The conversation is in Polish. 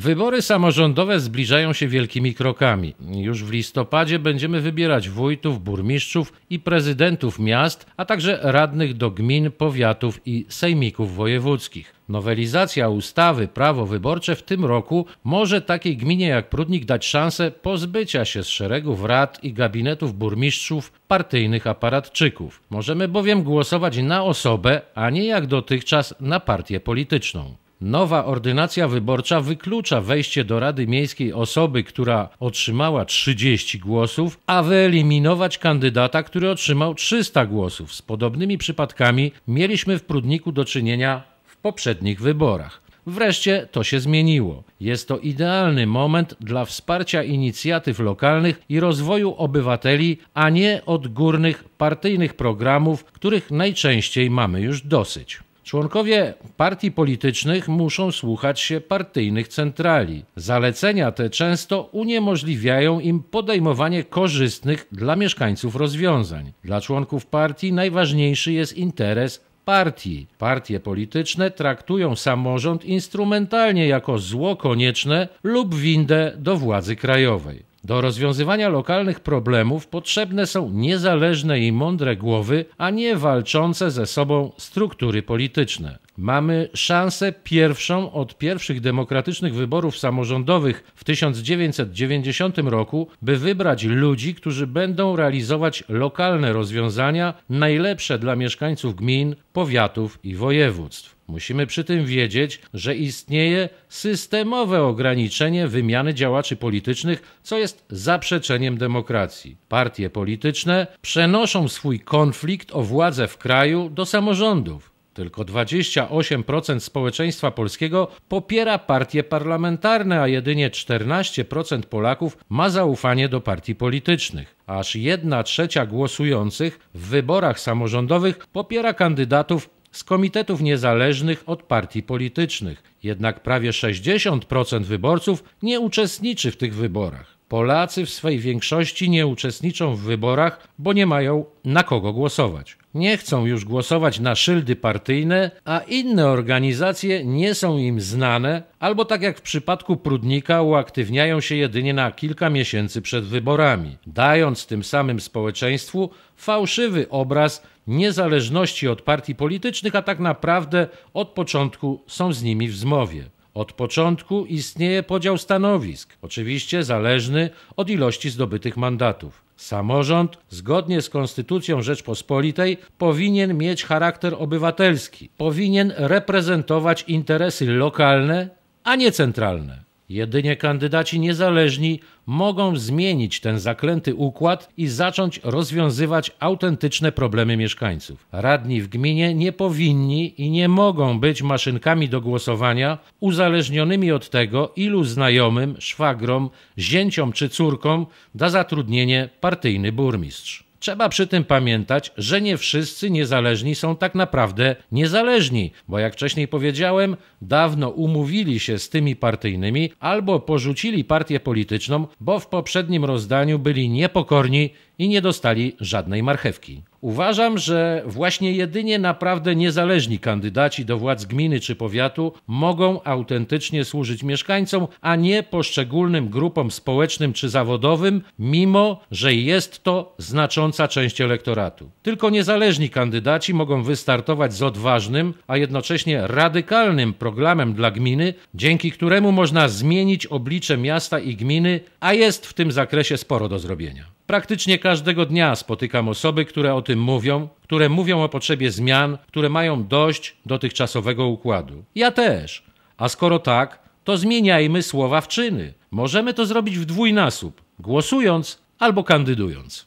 Wybory samorządowe zbliżają się wielkimi krokami. Już w listopadzie będziemy wybierać wójtów, burmistrzów i prezydentów miast, a także radnych do gmin, powiatów i sejmików wojewódzkich. Nowelizacja ustawy Prawo Wyborcze w tym roku może takiej gminie jak Prudnik dać szansę pozbycia się z szeregów rad i gabinetów burmistrzów partyjnych aparatczyków. Możemy bowiem głosować na osobę, a nie jak dotychczas na partię polityczną. Nowa ordynacja wyborcza wyklucza wejście do Rady Miejskiej osoby, która otrzymała 30 głosów, a wyeliminować kandydata, który otrzymał 300 głosów. Z podobnymi przypadkami mieliśmy w Prudniku do czynienia w poprzednich wyborach. Wreszcie to się zmieniło. Jest to idealny moment dla wsparcia inicjatyw lokalnych i rozwoju obywateli, a nie odgórnych partyjnych programów, których najczęściej mamy już dosyć. Członkowie partii politycznych muszą słuchać się partyjnych centrali. Zalecenia te często uniemożliwiają im podejmowanie korzystnych dla mieszkańców rozwiązań. Dla członków partii najważniejszy jest interes partii. Partie polityczne traktują samorząd instrumentalnie jako zło konieczne lub windę do władzy krajowej. Do rozwiązywania lokalnych problemów potrzebne są niezależne i mądre głowy, a nie walczące ze sobą struktury polityczne. Mamy szansę pierwszą od pierwszych demokratycznych wyborów samorządowych w 1990 roku, by wybrać ludzi, którzy będą realizować lokalne rozwiązania najlepsze dla mieszkańców gmin, powiatów i województw. Musimy przy tym wiedzieć, że istnieje systemowe ograniczenie wymiany działaczy politycznych, co jest zaprzeczeniem demokracji. Partie polityczne przenoszą swój konflikt o władzę w kraju do samorządów. Tylko 28% społeczeństwa polskiego popiera partie parlamentarne, a jedynie 14% Polaków ma zaufanie do partii politycznych. Aż 1 trzecia głosujących w wyborach samorządowych popiera kandydatów z komitetów niezależnych od partii politycznych. Jednak prawie 60% wyborców nie uczestniczy w tych wyborach. Polacy w swej większości nie uczestniczą w wyborach, bo nie mają na kogo głosować. Nie chcą już głosować na szyldy partyjne, a inne organizacje nie są im znane, albo tak jak w przypadku Prudnika uaktywniają się jedynie na kilka miesięcy przed wyborami, dając tym samym społeczeństwu fałszywy obraz niezależności od partii politycznych, a tak naprawdę od początku są z nimi w zmowie. Od początku istnieje podział stanowisk, oczywiście zależny od ilości zdobytych mandatów. Samorząd, zgodnie z Konstytucją Rzeczpospolitej, powinien mieć charakter obywatelski, powinien reprezentować interesy lokalne, a nie centralne. Jedynie kandydaci niezależni mogą zmienić ten zaklęty układ i zacząć rozwiązywać autentyczne problemy mieszkańców. Radni w gminie nie powinni i nie mogą być maszynkami do głosowania uzależnionymi od tego, ilu znajomym, szwagrom, zięciom czy córkom da zatrudnienie partyjny burmistrz. Trzeba przy tym pamiętać, że nie wszyscy niezależni są tak naprawdę niezależni, bo jak wcześniej powiedziałem, dawno umówili się z tymi partyjnymi albo porzucili partię polityczną, bo w poprzednim rozdaniu byli niepokorni i nie dostali żadnej marchewki. Uważam, że właśnie jedynie naprawdę niezależni kandydaci do władz gminy czy powiatu mogą autentycznie służyć mieszkańcom, a nie poszczególnym grupom społecznym czy zawodowym, mimo że jest to znacząca część elektoratu. Tylko niezależni kandydaci mogą wystartować z odważnym, a jednocześnie radykalnym programem dla gminy, dzięki któremu można zmienić oblicze miasta i gminy, a jest w tym zakresie sporo do zrobienia. Praktycznie każdego dnia spotykam osoby, które o tym mówią, które mówią o potrzebie zmian, które mają dość dotychczasowego układu. Ja też. A skoro tak, to zmieniajmy słowa w czyny. Możemy to zrobić w dwójnasób: głosując albo kandydując.